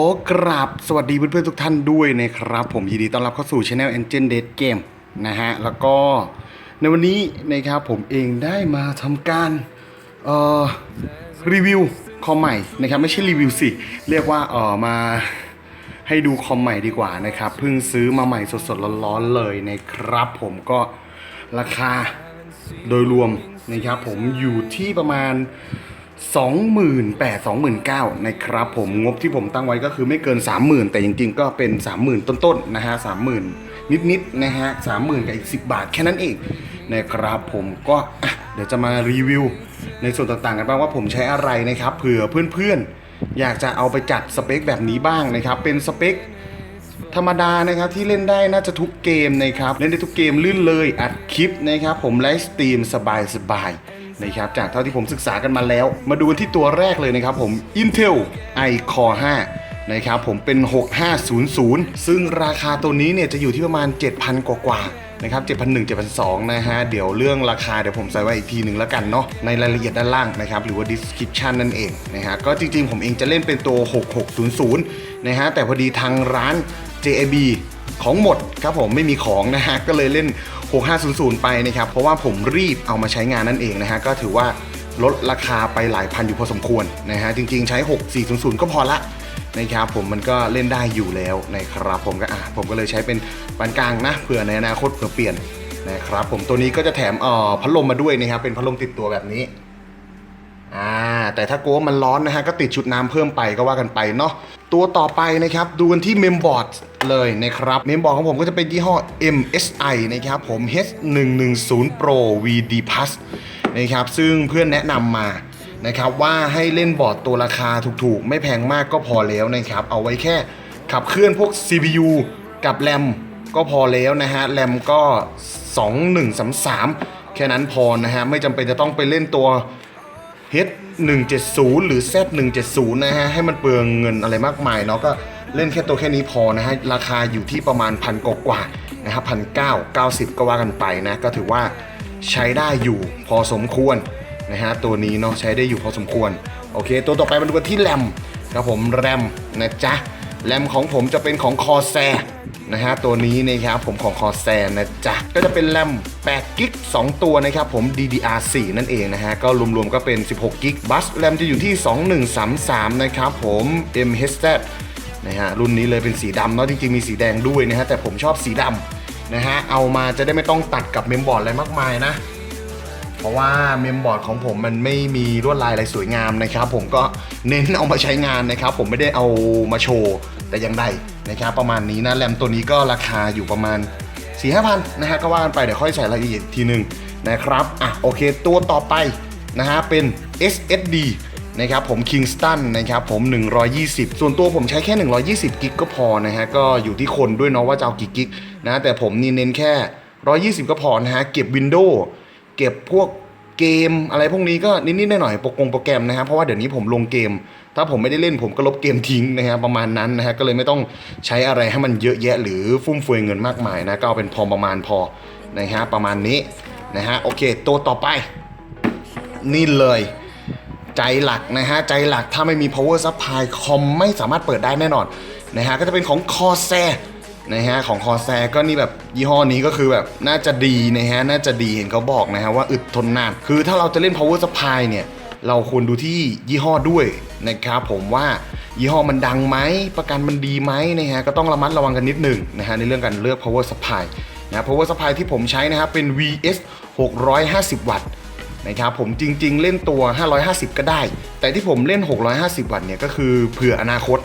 ขอกราบสวัสดีเพื่อนๆทุกท่านด้วยนะครับ ผมยินดีต้อนรับเข้าสู่ช anel Engine Dead Game นะฮะ แล้วก็ในวันนี้นะครับผมเองได้มาทำการเอ่อรีวิวคอมใหม่นะครับไม่ใช่รีวิวสิ เรียกว่าเออมาให้ดูคอมใหม่ดีกว่านะครับเพิ่งซื้อมาใหม่สดๆร้อนๆเลยนะครับผมก็ราคาโดยรวมนะครับผมอยู่ที่ประมาณ 28 29,000นะครับผมงบที่ผมตั้งไว้ก็คือไม่เกิน 30,000 แต่จริงๆ ก็เป็น 30,000 ต้นๆนะฮะ30,000 นิดๆนะฮะ30,000 กับอีก 10 บาทแค่นั้นเองนะครับผมก็เดี๋ยวจะมารีวิว ในส่วนต่างๆกันบ้างว่าผมใช้อะไรนะครับเผื่อเพื่อนๆ อยากจะเอาไปจัดสเปคแบบนี้บ้างนะครับ เป็นสเปคธรรมดานะครับที่เล่นได้น่าจะทุกเกมนะครับ เล่นได้ทุกเกมลื่นเลยอัดคลิปนะครับผมไลฟ์สตรีมสบายสบายๆ นะครับจากเท่าที่ผมศึกษากันมาแล้ว มาดูที่ตัวแรกเลยนะครับผม Intel i-Core 5นะครับผมเป็น 6500 ซึ่งราคาตัวนี้เนี่ยจะอยู่ที่ประมาณ 7,000 กว่าๆนะครับ7,100 7,200นะฮะเดี๋ยวเรื่องราคาเดี๋ยวผมใส่ไว้อีกทีหนึ่งแล้วกันเนาะในรายละเอียดด้านล่างนะครับหรือว่า description นั่นเองนะฮะก็จริงๆผมเองจะเล่นเป็นตัว 6600นะฮะแต่พอดีทางร้าน JAB ของหมดครับผมไม่มีของนะฮะก็เลยเล่น 6500 ไปนะครับ เพราะว่าผมรีบเอามาใช้งานนั่นเองนะฮะก็ถือว่าลดราคาไปหลายพันอยู่พอสมควรนะฮะจริงๆใช้ 6400 ก็พอละนะครับผมมันก็เล่นได้อยู่แล้วนะครับผมก็อะผมก็เลยใช้เป็นปานกลางนะเผื่อในอนาคตเผื่อเปลี่ยนนะครับผมตัวนี้ก็จะแถมเอ่อพัดลมมาด้วยนะครับเป็นพัดลมติดตัวแบบนี้ อ่าแต่ถ้ากลัวว่ามันร้อนนะฮะก็ติดชุดน้ำเพิ่มไปก็ว่ากันไปเนาะตัวต่อไปนะครับดูกันที่เมมบอร์ดเลยนะครับเมมบอร์ดของผมก็จะเป็นยี่ห้อ MSI นะครับผม H110 Pro VD Plus นะครับซึ่งเพื่อนแนะนำมานะครับว่าให้เล่นบอร์ดตัวราคาถูกๆ ไม่แพงมากก็พอแล้วนะครับ เอาไว้แค่ขับเคลื่อนพวก CPU กับแรมก็พอแล้วนะฮะแรมก็ 2133 แค่นั้นพอนะฮะไม่จำเป็นจะต้องไปเล่นตัว H 170หรือ Z 170นะฮะ ให้มันเปลืองเงินอะไรมากมายเนาะก็เล่นแค่ตัวแค่นี้พอนะฮะ ราคาอยู่ที่ประมาณพันกว่านะครับพันเก้าเก้าสิบก็ว่ากันไปนะ ก็ถือว่าใช้ได้อยู่พอสมควรนะฮะ ตัวนี้เนาะใช้ได้อยู่พอสมควร โอเค ตัวต่อไปมาดูกันที่แรมครับผมแรมนะจ๊ะ แรมของผมจะเป็นของคอแซนะฮะตัวนี้นะครับผมของคอแซนะจ๊ะก็จะเป็นแรม8กิก2ตัวนะครับผม DDR4 นั่นเองนะฮะก็รวมๆก็เป็น 16กิกบัสแรมจะอยู่ที่ 2133 นะครับผม MHZ นะฮะรุ่นนี้เลยเป็นสีดำเนาะจริงๆมีสีแดงด้วยนะฮะแต่ผมชอบสีดำนะฮะเอามาจะได้ไม่ต้องตัดกับเมมบอร์ดอะไรมากมายนะ เพราะว่าเมมบอร์ดของผมมันไม่มีลวดลายอะไรสวยงามนะครับ ผมก็เน้นเอามาใช้งานนะครับ ผมไม่ได้เอามาโชว์แต่อยังใดนะครับ ประมาณนี้นะแรมตัวนี้ก็ราคาอยู่ประมาณ4 5 0 0พันนะฮะก็ว่ากันไปเดี๋ยวค่อยใส่รายละเอียดทีหนึ่งนะครับอะโอเคตัวต่อไปนะฮะเป็น SSD นะครับผม Kingston นะครับผม 120 ส่วนตัวผมใช้แค่ 120 กิกก็พอนะฮะก็อยู่ที่คนด้วยเนาะว่าจะเอากี่กิกนะแต่ผมนี่เน้นแค่ 120 ก็พอนะฮะเก็บ Windows เก็บพวกเกมอะไรพวกนี้ก็นิดๆหน่อยๆโปรกงโปรแกรมนะฮะเพราะว่าเดี๋ยวนี้ผมลงเกม ถ้าผมไม่ได้เล่นผมก็ลบเกมทิ้งนะฮะประมาณนั้นนะฮะก็เลยไม่ต้องใช้อะไรให้มันเยอะแยะ หรือฟุ่มเฟือยเงินมากมายนะก็เอาเป็นพอประมาณพอนะฮะประมาณนี้นะฮะโอเค ตัวต่อไป นี่เลยใจหลักนะฮะใจหลักถ้าไม่มี power supply คอมไม่สามารถเปิดได้แน่นอนนะฮะก็จะเป็นของ Corsair นะฮะของ Corsair ก็นี่แบบยี่ห้อนี้ก็คือแบบน่าจะดีนะฮะน่าจะดีเห็นเขาบอกนะฮะว่าอึดทนนานคือถ้าเราจะเล่น power supply เนี่ยเราควรดูที่ยี่ห้อด้วยนะครับผมว่ายี่ห้อมันดังไหมประกันมันดีไหมนะฮะก็ต้องระมัดระวังกันนิดหนึ่งนะฮะในเรื่องการเลือก power supply นะ power supply ที่ผมใช้นะครับเป็น VS 650 วัตต์นะครับผมจริง ๆ เล่นตัว 550 ก็ได้ แต่ที่ผมเล่น 650 วัตต์เนี่ยก็คือเผื่ออนาคต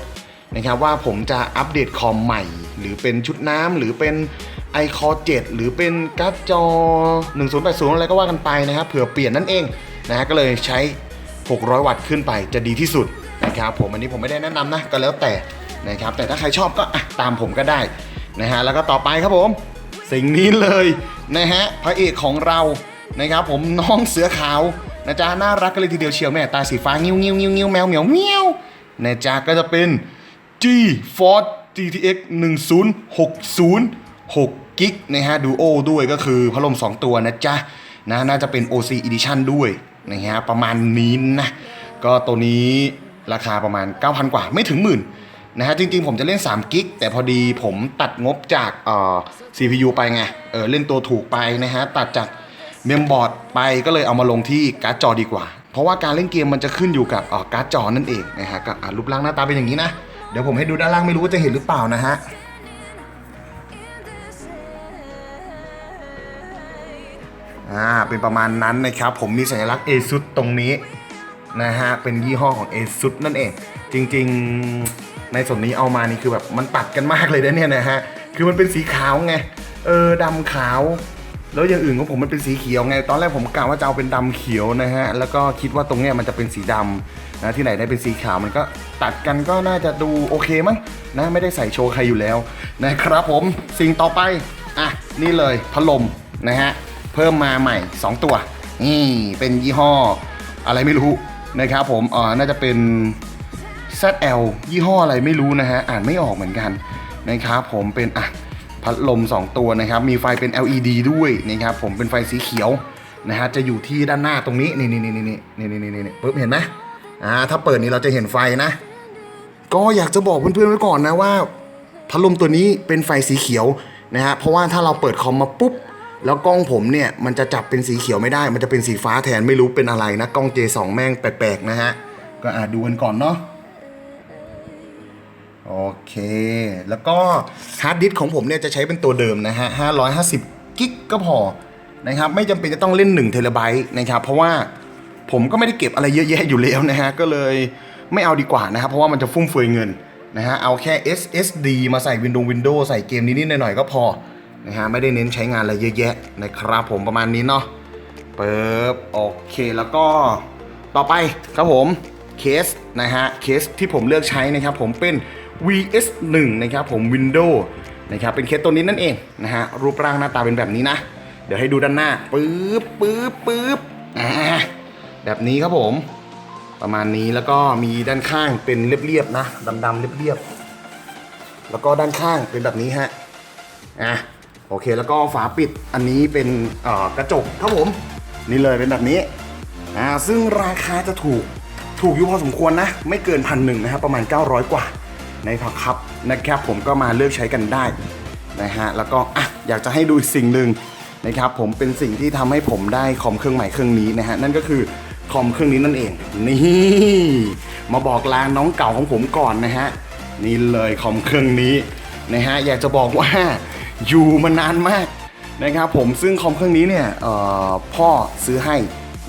นะครับว่าผมจะอัปเดตคอมใหม่ หรือเป็นชุดน้ำหรือเป็น iCore 7หรือเป็นการ์ดจอ 1080 อะไรก็ว่ากันไปนะครับเผื่อเปลี่ยนนั่นเองนะฮะก็เลยใช้ 600 วัตต์ขึ้นไปจะดีที่สุดนะครับผมอันนี้ผมไม่ได้แนะนำนะก็แล้วแต่นะครับแต่ถ้าใครชอบก็ตามผมก็ได้นะฮะแล้วก็ต่อไปครับผม สิ่งนี้เลยนะฮะพระเอกของเรานะครับผมน้องเสือขาวนะจ๊ะน่ารักกันเลยทีเดียวเชียวแม่ตาสีฟ้างิ้วงิ้วงิ้วงิ้วแมวเหมียวเมียวนะจ๊ะก็จะเป็น G Force GTX 1060 6กิกนะฮะดูโอด้วยก็คือพัดลม 2 ตัวนะจ๊ะนะน่าจะเป็น OC Edition ด้วยนะฮะประมาณนี้นะก็ตัวนี้ราคาประมาณ 9,000 กว่าไม่ถึงหมื่นนะฮะจริงๆ ผมจะเล่น3กิกแต่พอดีผมตัดงบจากเอ่อ CPU ไปไงเออเล่นตัวถูกไปนะฮะตัดจากเมมบอร์ดไปก็เลยเอามาลงที่การ์ดจอดีกว่า เพราะว่าการเล่นเกมมันจะขึ้นอยู่กับอ่อการ์ดจอนั่นเองนะฮะก็อะรูปร่างหน้าตาเป็นอย่างนี้นะ เดี๋ยวผมให้ดูด้านล่างไม่รู้ว่าจะเห็นหรือเปล่านะฮะอ่าเป็นประมาณนั้นนะครับ ผมมีสัญลักษณ์ ASUS ตรงนี้นะฮะเป็นยี่ห้อของ ASUS นั่นเอง จริงๆในส่วนนี้เอามานี่คือแบบมันตัดกันมากเลยนะเนี่ยนะฮะคือมันเป็นสีขาวไงเออดำขาว แล้วอย่างอื่นของผมมันเป็นสีเขียวไง ตอนแรกผมกะว่าจะเอาเป็นดำเขียวนะฮะ แล้วก็คิดว่าตรงเนี้ยมันจะเป็นสีดำนะ ที่ไหนได้เป็นสีขาวมันก็ตัดกันก็น่าจะดูโอเคมั้งนะ ไม่ได้ใส่โชว์ใครอยู่แล้วนะครับผม สิ่งต่อไป อะ นี่เลยพัดลมนะฮะ เพิ่มมาใหม่ 2 ตัว นี่เป็นยี่ห้อ อะไรไม่รู้นะครับผมอ่าน่าจะเป็น ZL ยี่ห้ออะไรไม่รู้นะฮะ อ่านไม่ออกเหมือนกันนะครับผมเป็นอะ พัดลม 2 ตัวนะครับ มีไฟเป็น LED ด้วยนะครับผมเป็นไฟสีเขียวนะฮะจะอยู่ที่ด้านหน้าตรงนี้นี่นี่นี่นี่นี่นี่นี่นี่ปุ๊บเห็นไหมอ่าถ้าเปิดนี่เราจะเห็นไฟนะ ก็อยากจะบอกเพื่อนๆไว้ก่อนนะว่า พัดลมตัวนี้เป็นไฟสีเขียวนะฮะเพราะว่าถ้าเราเปิดคอมมาปุ๊บแล้วกล้องผมเนี่ยมันจะจับเป็นสีเขียวไม่ได้ มันจะเป็นสีฟ้าแทนไม่รู้เป็นอะไรนะกล้อง J2 แม่งแปลกๆนะฮะก็อาจดูกันก่อนเนาะ โอเค แล้วก็ฮาร์ดดิสของผมเนี่ยจะใช้เป็นตัวเดิมนะฮะ 550 กิกก็พอนะครับ ไม่จำเป็นจะต้องเล่น1เทราไบต์นะครับ เพราะว่าผมก็ไม่ได้เก็บอะไรเยอะแยะอยู่แล้วนะฮะ ก็เลยไม่เอาดีกว่านะครับ เพราะว่ามันจะฟุ่มเฟือยเงินนะฮะ เอาแค่ SSD มาใส่ Windows Windows ใส่เกมนิดๆหน่อยๆก็พอนะฮะ ไม่ได้เน้นใช้งานอะไรเยอะแยะนะครับผมประมาณนี้เนาะเปิบโอเค แล้วก็ต่อไปครับผม เคสนะฮะเคสที่ผมเลือกใช้นะครับผมเป็น VS 1 นะครับผม Windows นะครับเป็นเคสตัวนี้นั่นเองนะฮะรูปร่างหน้าตาเป็นแบบนี้นะ เดี๋ยวให้ดูด้านหน้าปึ๊บปึ๊บปึ๊บอ่าแบบนี้ครับผมประมาณนี้แล้วก็มีด้านข้างเป็นเรียบๆนะดำๆเรียบๆแล้วก็ด้านข้างเป็นแบบนี้ฮะอะโอเคแล้วก็ฝาปิดอันนี้เป็นอ่อกระจกครับผม นี่เลยเป็นแบบนี้อ่าซึ่งราคาจะถูก ถูกอยู่พอสมควรนะ ไม่เกินพันหนึ่งนะครับประมาณ 900 กว่าในผักครับนะครับผมก็มาเลือกใช้กันได้นะฮะแล้วก็อะอยากจะให้ดูสิ่งหนึ่งนะครับผมเป็นสิ่งที่ทำให้ผมได้คอมเครื่องใหม่เครื่องนี้นะฮะนั่นก็คือคอมเครื่องนี้นั่นเอง นี่มาบอกลาน้องเก่าของผมก่อนนะฮะนี่เลยคอมเครื่องนี้นะฮะอยากจะบอกว่าอยู่มานานมากนะครับผมซึ่งคอมเครื่องนี้เนี่ยพ่อซื้อให้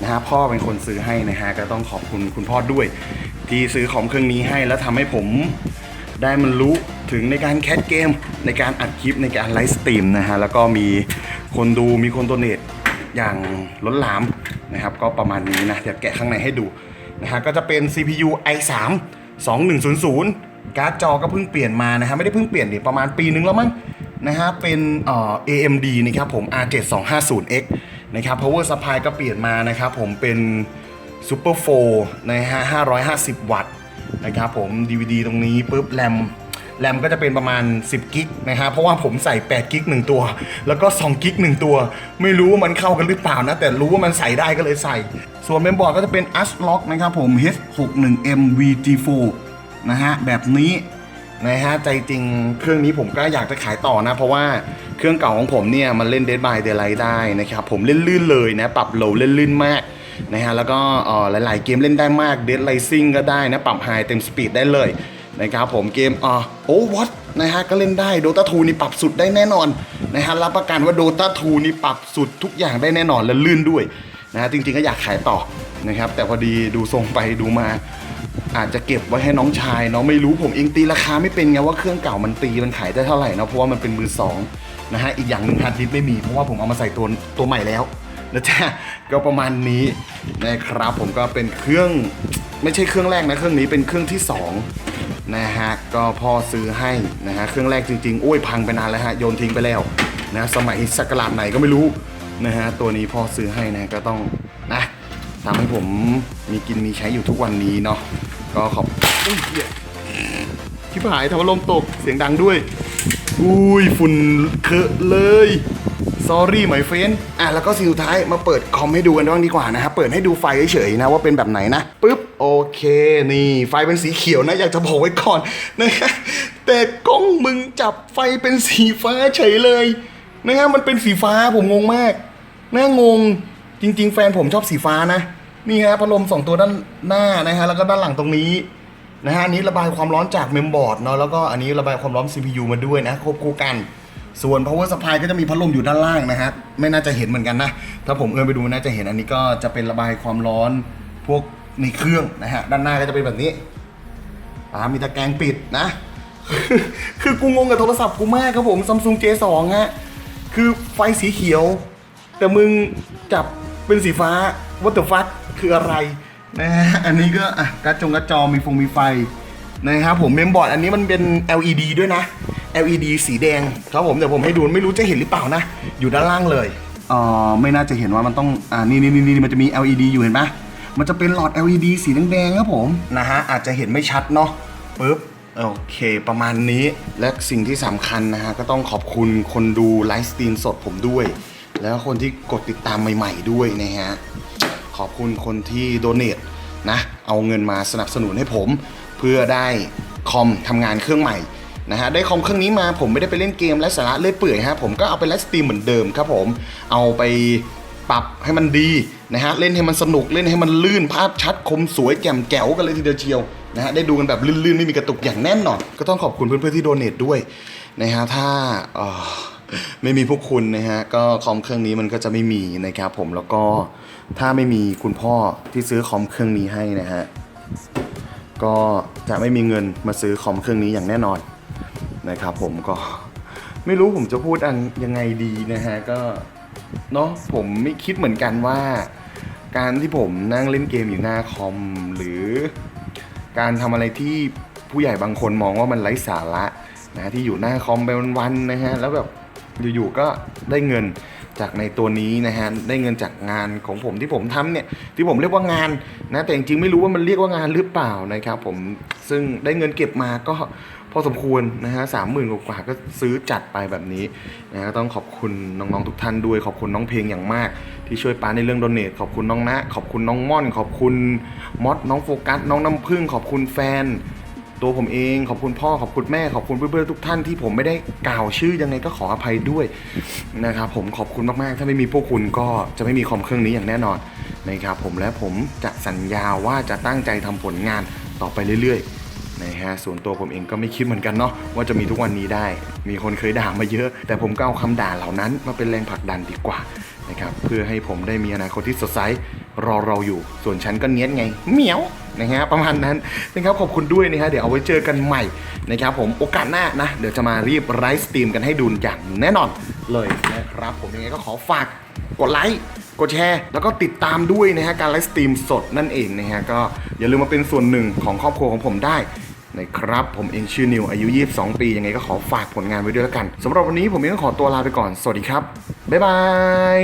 นะฮะพ่อเป็นคนซื้อให้นะฮะก็ต้องขอบคุณคุณพ่อด้วย ที่ซื้อคอมเครื่องนี้ให้แล้วทำให้ผมได้มันรู้ถึงในการแคสเกม ในการอัดคลิปในการไลฟ์สตรีมนะฮะแล้วก็มีคนดูมีคนโดเนทอย่างล้นหลามนะครับก็ประมาณนี้นะเดี๋ยวแกะข้างในให้ดูนะฮะก็จะเป็น CPU i3 2100 การ์ดจอก็เพิ่งเปลี่ยนมานะฮะไม่ได้เพิ่งเปลี่ยนดิประมาณปีนึงแล้วมั้งนะฮะเป็นเอ่อ AMD นะครับผม R7250X นะครับ power supply ก็เปลี่ยนมานะครับผมเป็น Super 4นะฮะ550 วัตต์นะครับผม DVD ตรงนี้ปุ๊บแรมแรมก็จะเป็นประมาณ 10 กิกนะฮะเพราะว่าผมใส่ 8 กิก1ตัว แล้วก็ 2 กิก1ตัว ไม่รู้ว่ามันเข้ากันหรือเปล่านะ แต่รู้ว่ามันใส่ได้ก็เลยใส่ ส่วนเมมบอร์ดก็จะเป็น ASRock นะครับผม H61M VG4 นะฮะ แบบนี้ นะฮะใจจริงเครื่องนี้ผมก็อยากจะขายต่อนะ เพราะว่าเครื่องเก่าของผมเนี่ยมันเล่น Dead by Daylight ได้นะครับ ผมเล่นลื่นเลยนะ ปรับโหลเล่นลื่นมากนะฮะแล้วก็อ่อหลาย ๆ เกมเล่นได้มาก Dead Rising ก็ได้นะ ปรับไฮเต็มสปีดได้เลยนะครับผมเกมอ่าโอ้วัดนะฮะก็เล่นได้ Dota 2นี่ปรับสุดได้แน่นอนนะฮะรับประกันว่า Dota 2นี่ปรับสุดทุกอย่างได้แน่นอนและลื่นด้วยนะฮะจริง ๆ ก็อยากขายต่อนะครับแต่พอดีดูทรงไปดูมา อาจจะเก็บไว้ให้น้องชายเนาะไม่รู้ผมเองตีราคาไม่เป็นไงว่าเครื่องเก่ามันตีมันขายได้เท่าไหร่เนาะเพราะว่ามันเป็นมือสองนะฮะอีกอย่างหนึ่งฮาร์ดดิสก์ไม่มีเพราะว่าผมเอามาใส่ตัวตัวใหม่แล้วนะจ๊ะก็ประมาณนี้นะครับผมก็เป็นเครื่องไม่ใช่เครื่องแรกนะเครื่องนี้เป็นเครื่องที่สองนะฮะก็พ่อซื้อให้นะฮะเครื่องแรกจริงๆโอ้ยพังไปนานแล้วฮะโยนทิ้งไปแล้วนะสมัยสักราชไหนก็ไม่รู้นะฮะตัวนี้พ่อซื้อให้นะก็ต้องนะทำให้ผมมีกินมีใช้อยู่ทุกวันนี้เนาะ ก็ขอบอุ้ยเหี้ยที่ผายทำว่าลมตกเสียงดังด้วย อุ้ยฝุ่นเคอะเลย sorry my friend อะ แล้วก็สิ่งสุดท้ายมาเปิดคอมให้ดูกันบ้างดีกว่านะครับ เปิดให้ดูไฟเฉยๆนะว่าเป็นแบบไหนนะปึ๊บ โอเค นี่ไฟเป็นสีเขียวนะ อยากจะบอกไว้ก่อนนะฮะแต่กล้องมึงจับไฟเป็นสีฟ้าเฉยเลยนะฮะมันเป็นสีฟ้าผมงงมากน่างงจริง ๆ แฟนผมชอบสีฟ้านะ นี่ฮะพัดลมสองตัวด้านหน้านะฮะแล้วก็ด้านหลังตรงนี้นะฮะอันนี้ระบายความร้อนจากเมมบอร์ดเนาะแล้วก็อันนี้ระบายความร้อน CPU มาด้วยนะควบคู่กัน ส่วน power supply ก็จะมีพัดลมอยู่ด้านล่างนะฮะไม่น่าจะเห็นเหมือนกันนะ ถ้าผมเอื้อมไปดูน่าจะเห็นอันนี้ก็จะเป็นระบายความร้อนพวกในเครื่องนะฮะด้านหน้าก็จะเป็นแบบนี้อ่ามีตะแกรงปิดนะ คือกูงงกับโทรศัพท์กูมากครับผม Samsung J2 ฮะคือไฟสีเขียว แต่มึงจับเป็นสีฟ้า what the fuck คืออะไรนะฮะอันนี้ก็อะการ์ดจงการ์ดจอมีฟงมีไฟนะครับผมเมมบอร์ดอันนี้มันเป็น LED ด้วยนะ LED สีแดงครับผมเดี๋ยวผมให้ดูไม่รู้จะเห็นหรือเปล่านะ อยู่ด้านล่างเลยเอ่อไม่น่าจะเห็นว่ามันต้องอ่านี่นี่นี่มันจะมี LED อยู่เห็นไหมมันจะเป็นหลอด LED สีแดงๆครับผมนะฮะอาจจะเห็นไม่ชัดเนาะปึ๊บโอเคประมาณนี้และสิ่งที่สำคัญนะฮะก็ต้องขอบคุณคนดูไลฟ์สตรีมสดผมด้วย แล้วคนที่กดติดตามใหม่ ๆ ด้วยนะฮะ ขอบคุณคนที่โดเน a นะเอาเงินมาสนับสนุนให้ผม เพื่อได้คอมทำงานเครื่องใหม่นะฮะได้คอมเครื่องนี้มาผมไม่ได้ไปเล่นเกมและสาระเล่ยเปื่อยฮะผมก็เอาไปไลฟ์สตรีมเหมือนเดิมครับผมเอาไปปรับให้มันดีนะฮะเล่นให้มันสนุกเล่นให้มันลื่นภาพชัดคมสวยแจ่มแจ๋วกันเลยทีเดียวเชียวนะฮะได้ดูกันแบบลื่นๆไม่มีกระตุกอย่างแน่นอนก็ต้องขอบคุณเพื่อนๆที่โดเน a ด้วยนะฮะถ้าเออ ไม่มีพวกคุณนะฮะ ก็คอมเครื่องนี้มันก็จะไม่มีนะครับผมแล้วก็ถ้าไม่มีคุณพ่อที่ซื้อคอมเครื่องนี้ให้นะฮะ ก็จะไม่มีเงินมาซื้อคอมเครื่องนี้อย่างแน่นอนนะครับผมก็ไม่รู้ผมจะพูดอันยังไงดีนะฮะก็เนาะผมไม่คิดเหมือนกันว่า การที่ผมนั่งเล่นเกมอยู่หน้าคอมหรือ การทำอะไรที่ผู้ใหญ่บางคนมองว่ามันไร้สาระนะที่อยู่หน้าคอมไปวันๆนะฮะแล้วแบบ อยู่ๆก็ได้เงินจากในตัวนี้นะฮะได้เงินจากงานของผมที่ผมทำเนี่ยที่ผมเรียกว่างานนะแต่จริงๆไม่รู้ว่ามันเรียกว่างานหรือเปล่านะครับผมซึ่งได้เงินเก็บมาก็พอสมควรนะฮะสามหมื่นกว่าก็ซื้อจัดไปแบบนี้นะฮะต้องขอบคุณน้องๆทุกท่านด้วย ขอบคุณน้องเพลงอย่างมาก ที่ช่วยป้าในเรื่องโดเนทขอบคุณน้องนะ ขอบคุณน้องม่อน ขอบคุณมอสน้องโฟกัส น้องน้ำพึ่ง ขอบคุณแฟน ตัวผมเอง ขอบคุณพ่อขอบคุณแม่ขอบคุณเพื่อนๆทุกท่านที่ผมไม่ได้กล่าวชื่อยังไงก็ขออภัยด้วยนะครับผมขอบคุณมากๆ ถ้าไม่มีพวกคุณก็จะไม่มีคอมเครื่องนี้อย่างแน่นอนนะครับผมและผมจะสัญญาว่าจะตั้งใจทำผลงานต่อไปเรื่อยๆนะฮะส่วนตัวผมเองก็ไม่คิดเหมือนกันเนาะว่าจะมีทุกวันนี้ได้ มีคนเคยด่ามาเยอะ แต่ผมก็เอาคำด่าเหล่านั้นมาเป็นแรงผลักดันดีกว่านะครับเพื่อให้ผมได้มีอนาคตที่สดใสรอเราอยู่ ส่วนฉันก็เนี้ยไงเหมียว นะฮะประมาณนั้นนะครับขอบคุณด้วยนะฮะเดี๋ยวเอาไว้เจอกันใหม่นะครับผมโอกาสหน้านะ เดี๋ยวจะมารีบไลฟ์สตรีมกันให้ดูอย่างแน่นอนเลยนะครับ ผมยังไงก็ขอฝากกดไลค์กดแชร์ แล้วก็ติดตามด้วยนะฮะการไลฟ์สตรีมสดนั่นเองนะฮะก็อย่าลืมมาเป็นส่วนหนึ่งของครอบครัวของผมได้นะครับ ผมเองชื่อนิวอายุ 22 ปี ยังไงก็ขอฝากผลงานไว้ด้วยแล้วกันสำหรับวันนี้ผมเองก็ขอตัวลาไปก่อน สวัสดีครับ บ๊ายบาย